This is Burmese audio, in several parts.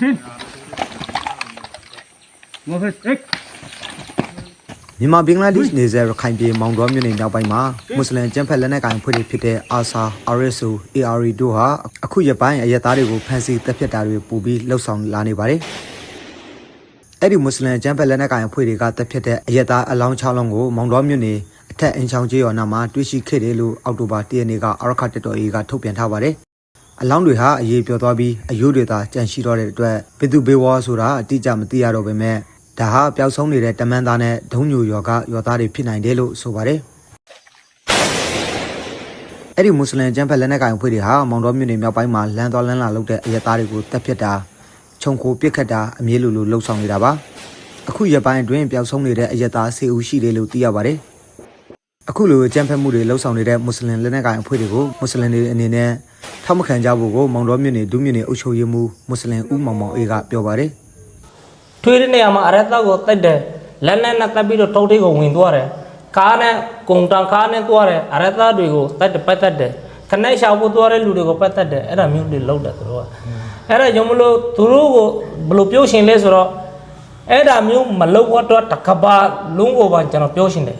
tin ngồi hết ích မြန်မာဘင်္ဂလားဒေ့ရှ်နေဆက်ရခိုင်ပြည်မောင်တော်မြို့နယ်မြောက်ပိုင်းမှာမွတ်စလင်ကျန်းဖက်လက်နက်ကိုင်ဖွဲ့တွေဖြစ်တဲ့အာဆာ RSO ARE တို့ဟာအခုရက်ပိုင်းအရက်သားတွေကိုဖမ်းဆီးတပ်ဖြတ်တာတွေပူပြီးလှုပ်ဆောင်လာနေပါတယ်။အဲ့ဒီမွတ်စလင်ကျန်းဖက်လက်နက်ကိုင်ဖွဲ့တွေကတပ်ဖြတ်တဲ့အရက်သားအလောင်း6လုံးကိုမောင်တော်မြို့နယ်အထက်အင်ချောင်းကျေးရွာနာမှာတွေ့ရှိခဲ့တယ်လို့အောက်တိုဘာ၁ရက်နေ့ကအာရခတ်တက်တော်အေကထုတ်ပြန်ထားပါတယ်။ အလောင်းတွေဟာအေးပြောသွားပြီးအယိုးတွေသာကြန့်ရှိတော့တဲ့အတွက်ဘယ်သူဘေးဝါဆိုတာအတိအကျမသိရတော့ပေမဲ့ဒါဟာပျောက်ဆုံးနေတဲ့တမန်သားနဲ့ဒုံညိုရွာကရွာသားတွေဖြစ်နိုင်တယ်လို့ဆိုပါတယ်။အဲ့ဒီမွတ်စလင်ကျန်းဖက်လက်နက်ကိုင်အဖွဲ့တွေဟာမောင်တော်မြို့နယ်မြောက်ပိုင်းမှာလမ်းသွားလမ်းလာလုပ်တဲ့အရက်သားတွေကိုတပ်ဖြတ်တာခြုံခိုပစ်ခတ်တာအမြဲလိုလိုလှုပ်ဆောင်နေတာပါ။အခုရက်ပိုင်းအတွင်းပျောက်ဆုံးနေတဲ့အရက်သား10ဦးရှိတယ်လို့သိရပါတယ်။အခုလိုကြမ်းဖက်မှုတွေလှုပ်ဆောင်နေတဲ့မွတ်စလင်လက်နက်ကိုင်အဖွဲ့တွေကိုမွတ်စလင်တွေအနေနဲ့ ထောက်မခံကြဖို့ကိုမောင်တော်မြို့နယ်ဒုမြို့နယ်အုပ်ချုပ်ရေးမှူးမွတ်စလင်ဦးမောင်မောင်အေးကပြောပါတယ်။ထွေးတဲ့နေရာမှာအရက်တောက်ကိုတိုက်တယ်လက်နဲ့နဲ့တက်ပြီးတော့တုတ်တိတ်ကိုဝင်သွားတယ်ကားနဲ့ကုံတန်ကားနဲ့သွားတယ်အရက်တောက်တွေကိုတိုက်တယ်ပတ်သက်တယ်ခနဲ့ရှာဖို့သွားတဲ့လူတွေကိုပတ်သက်တယ်အဲ့ဒါမျိုးတွေလောက်တယ်သူတို့ကအဲ့ဒါကြောင့်မလို့သူတို့ကိုဘယ်လိုပြောရှင်လဲဆိုတော့အဲ့ဒါမျိုးမလောက်တော့တကဘာလုံးကိုပါကျွန်တော်ပြောရှင်တယ်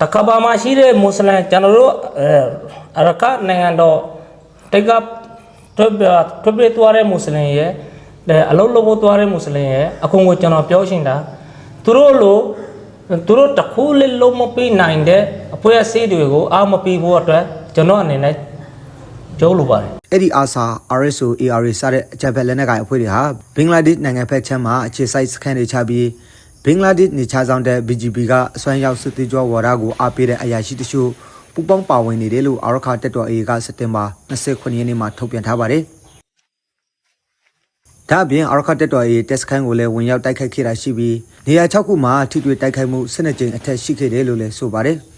တကဘာမှာရှိတဲ့မွတ်စလင်ကျွန်တော်တို့အဲအရကနိုင်ငံတော် တိတ်ကထွက်ပြထွက်ပြသွားတဲ့မွတ်စလင်ရဲ့အဲအလုံးလုံးသွားတဲ့မွတ်စလင်ရဲ့အခုကိုကျွန်တော်ပြောရှင်တာသူတို့လိုသူတို့တခုလေးလုံးမပေးနိုင်တဲ့အဖွဲ့အစည်းတွေကိုအားမပေးဖို့အတွက်ကျွန်တော်အနေနဲ့ပြောလိုပါတယ်အဲ့ဒီအာဆာ RSO ARA စတဲ့အကြံဖက်လက်နက်ကိုင်အဖွဲ့တွေဟာဘင်္ဂလားဒေ့ရှ်နိုင်ငံဖက်ချမ်းမှာအခြေစိုက်စခန်းတွေချပြီးဘင်္ဂလားဒေ့ရှ်နေခြားဆောင်တဲ့ BGB ကအစွမ်းရောက်စစ်သေးကြောဝါဒကိုအားပေးတဲ့အရာရှိတချို့ ပူပေါင်းပါဝင်နေတယ်လို့အာရခတက်တော် AA ကစက်တင်ဘာ29ရက်နေ့မှာထုတ်ပြန်ထားပါတယ်။ဒါ့အပြင်အာရခတက်တော် AA တက်စခန်းကိုလည်းဝင်ရောက်တိုက်ခိုက်ခဲ့တာရှိပြီးနေရာ6ခုမှာထိတွေ့တိုက်ခိုက်မှု12ကြိမ်အထက်ရှိခဲ့တယ်လို့လည်းဆိုပါတယ်။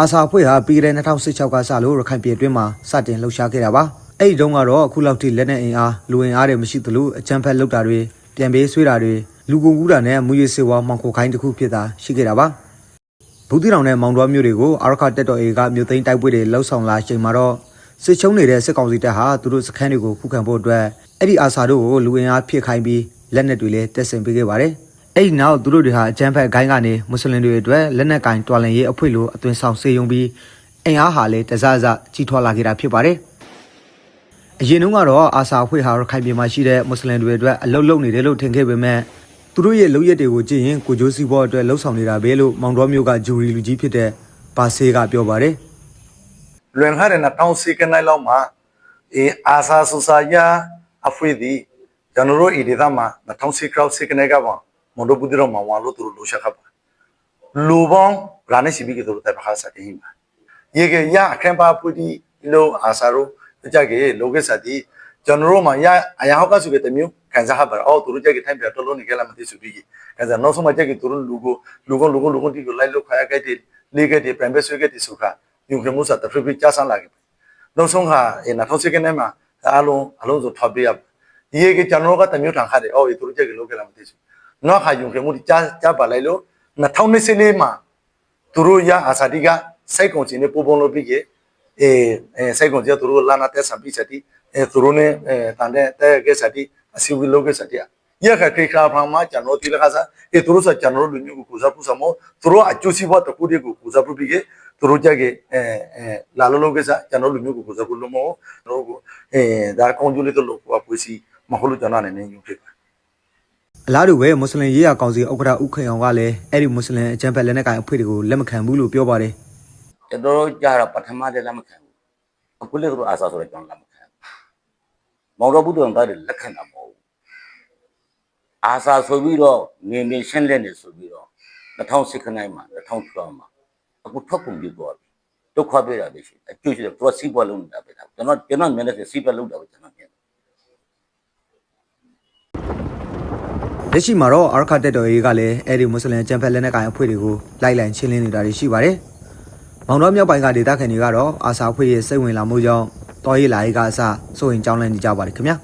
အာဆာအဖွဲ့ဟာပြီးခဲ့တဲ့2016ကစလို့ရခိုင်ပြည်အတွင်းမှာစတင်လှုပ်ရှားခဲ့တာပါအဲ့ဒီတုန်းကတော့အခုလောက်ထိလက်နက်အင်အားလူအင်အားတွေမရှိသလိုအကြမ်းဖက်လုပ်တာတွေပြန်ပေးဆွေးတာတွေလူကုန်ကူးတာနဲ့မူရစေဝါမှောင်ခိုခိုင်းတစ်ခုဖြစ်တာရှိခဲ့တာပါ ဘူးတီတောင်နဲ့မောင်တော်မျိုးတွေကိုအာရခတက်တော်အေကမြို့သိမ်းတိုက်ပွဲတွေလှုပ်ဆောင်လာချိန်မှာတော့စစ်ချုံနေတဲ့စစ်ကောင်စီတပ်ဟာသူတို့စခန်းတွေကိုခုခံဖို့အတွက်အဲ့ဒီအာဆာတို့ကိုလူအင်အားဖြစ်ခိုင်းပြီးလက်နက်တွေလည်းတက်ဆင်ပေးခဲ့ပါတယ်အဲ့ဒီနောက်သူတို့တွေဟာအကြမ်းဖက်ဂိုင်းကနေမွတ်စလင်တွေအတွက်လက်နက်ကင်တော်လန်ရေးအဖွဲ့လိုအသွင်ဆောင်စေယုံပြီးအင်အားဟာလည်းတစစကြီးထွားလာခဲ့တာဖြစ်ပါတယ်။အရင်တုန်းကတော့အာဆာအဖွဲ့ဟာရခိုင်ပြည်မှာရှိတဲ့မွတ်စလင်တွေအတွက်အလုတ်လုံနေတယ်လို့ထင်ခဲ့ပေမဲ့ သူတို့ရဲ့လုံရက်တွေကိုကြည့်ရင်ကိုဂျိုးစီဘောအတွက်လှုပ်ဆောင်နေတာပဲလို့မောင်တော်မျိုးကဂျူရီလူကြီးဖြစ်တဲ့ဘာဆေးကပြောပါတယ်။လွန်ခတဲ့တောင်စီကနိုင်လောက်မှာအေအာစာဆူစာယာအဖွေဒီကျွန်တော်တို့ဤဒေသမှာတောင်စီကရောက်စီကနေကပါမွန်တို့ဘူးတော့မဝါလို့သူတို့လိုရှာခပ်ပါလူပေါင်းရာနေစီဘီကတို့တက်ခါစားတင်ပါရေကရအခန်းပါပူဒီလိုအာစာတို့ကြကြလောကစတိ ကျွန်တော်တို့မှာရအရာဟောက်ကစုကတမျိုးခံစားဟပါအော်သူတို့ကြကြထိုင်ပြတော်လို့နေကြလာမသိစုပြီးခံစားနောက်ဆုံးမှကြကြသူတို့လူကိုလူကိုလူကိုလူကိုတီကိုလိုက်လို့ခါရခဲ့တဲ့လေးခဲ့တဲ့ပြန်ပဲဆွေးခဲ့တဲ့စုခညုံကမှုစားတဖိဖိကြားဆန်းလာခဲ့နောက်ဆုံးဟာအဲနောက်စိကနေမှာအားလုံးအလုံးစုံထောက်ပြရဒီရေကကျွန်တော်တို့ကတမျိုးထန်ခါတယ်အော်သူတို့ကြကြလို့ကြလာမသိစုနောက်ခါယုံကမှုကြားကြားပါလိုက်လို့2024မှာသူတို့ရအာစာတိကစိတ်ကုန်ခြင်းနဲ့ပို့ပုံလို့ပြီးကအဲအဲစိတ်ကုန်ကြသူတို့လာနာတက်ဆံပြီးစ တိအဲသူတို့ ਨੇ အဲတန်တဲ့တဲ့ကစတိအစီဝီလောကစတိရခခေခါဖာမှာကျွန်တော်တိလခါစားအဲသူတို့ဆိုကျွန်တော်တို့လူမျိုးကိုကူစားပူစားမို့သူတို့အကျိုးစီးပွားတခုတည်းကိုကူစားပူပြီးကသူတို့ကြက်အဲအဲလာလို့လို့ကစားကျွန်တော်လူမျိုးကိုကူစားပူလို့မို့တို့ကိုအဲဒါကွန်ဂျူလေးတို့လို့ပွေးစီမဟုတ်လို့ကျွန်တော်အနေနဲ့ယူဖြစ်ပါအလားတူပဲမွတ်စလင်ရေးရာကောင်စီဥက္ကဋ္ဌဥခေအောင်ကလည်းအဲ့ဒီမွတ်စလင်အကြံဖက်လက်နက်ကိုင်အဖွဲ့တွေကိုလက်မခံဘူးလို့ပြောပါတယ် ကျွန်တော်တို့ကြတော့ပထမတည်းလက်မခံဘူးအခုလည်းတို့အာစာဆိုတော့ကျွန်တော်လက်မခံဘူးမောင်တော်ဘုဒ္ဓံသားတွေလက်ခံတာမဟုတ်ဘူးအာစာဆိုပြီးတော့နေနေရှင်းလက်နေဆိုပြီးတော့2006ခုနှစ်မှာ2012မှာအခုထွက်ကုန်ပြသွားပြီဒုက္ခပေးတာပဲရှိအကျိုးရှိတယ်သူကစီးပွားလုံးနေတာပဲဒါကျွန်တော်ကျွန်တော်မြင်တဲ့စီးပွားလုံးတာပဲကျွန်တော်မြင်တယ်လက်ရှိမှာတော့အာရခတက်တော်ရေးကလည်းအဲ့ဒီမွတ်စလင်အကြံဖက်လက်နက်ကိုင်အဖွဲ့တွေကိုလိုက်လံချင်းလင်းနေတာတွေရှိပါတယ် မောင်တော်မြောက်ပိုင်းကဒေသခံတွေကတော့အာစာအဖွဲ့ရဲ့စိတ်ဝင်လာမှုကြောင့်တော်ရေးလာရေးကအစစိုးရင်ကြောင်းလန့်နေကြပါတယ်ခင်ဗျာ